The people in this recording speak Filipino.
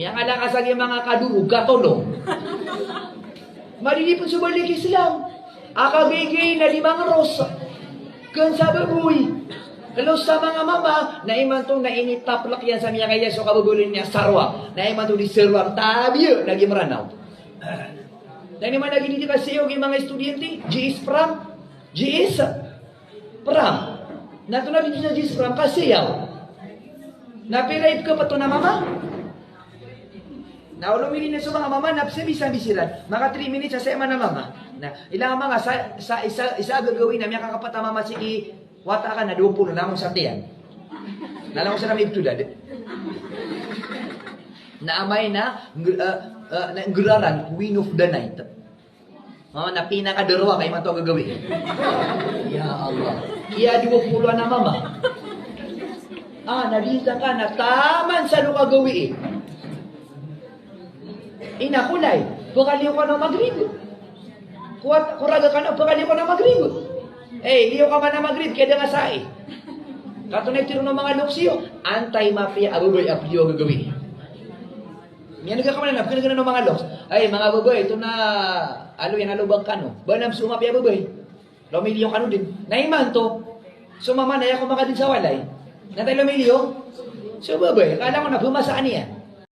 Miya nga lang asag yung mga kadurog, katulong. Malilipon sa balik Islam. Akabigay na limang rosa. Kan sa baboy. Kalau sa mga mama, na iman tong nainitaplak yan sa miya kaya so kabubulin niya sarwa. Na iman tong di serwar tabiyo, lagi maranaw. Na naman lagi hindi kasi yung mga estudyante, GS Pram, GS Pram. Nato na din sa GS Pram kasi yaw. Napirate ka pa to na mama? Na ulo mili na sa mga mama na sabi-sabi sila. Mga 3 minutes sa sema na mama. Na ilang mga sa, sa isa isa gagawin na miya kakapata mama sige wata ka na dupo na namong sa tiyan. Nalang ko sa namin ito dad. Naamay na ng- uh, uh, na nguraran Queen of the Night. Oh, na pinakadurwa kay man to gagawin. Ya Allah. Iya 20 na mama. Ah, nabisa ka na taman sa nung gagawin. Inakulay, pagaliw ka ng magrigo. Kuat, kuraga ka na, pagaliw ka ng magrigo. Eh, liyo ka man na magrib, kaya nga sa eh. Katunay tiro ng mga luksiyo, anti-mafia, abuboy, apliyo gagawin. Yan nga kamanan, pinagano ng mga loks. Ay, mga baboy, ito na, alo yan, alubang kano. Banam sumapya baboy. Lomilyo kano din. Naiman to. Sumama na ako mga din sa walay. Natay lomilyo. So baboy, kala ko na bumasaan niya.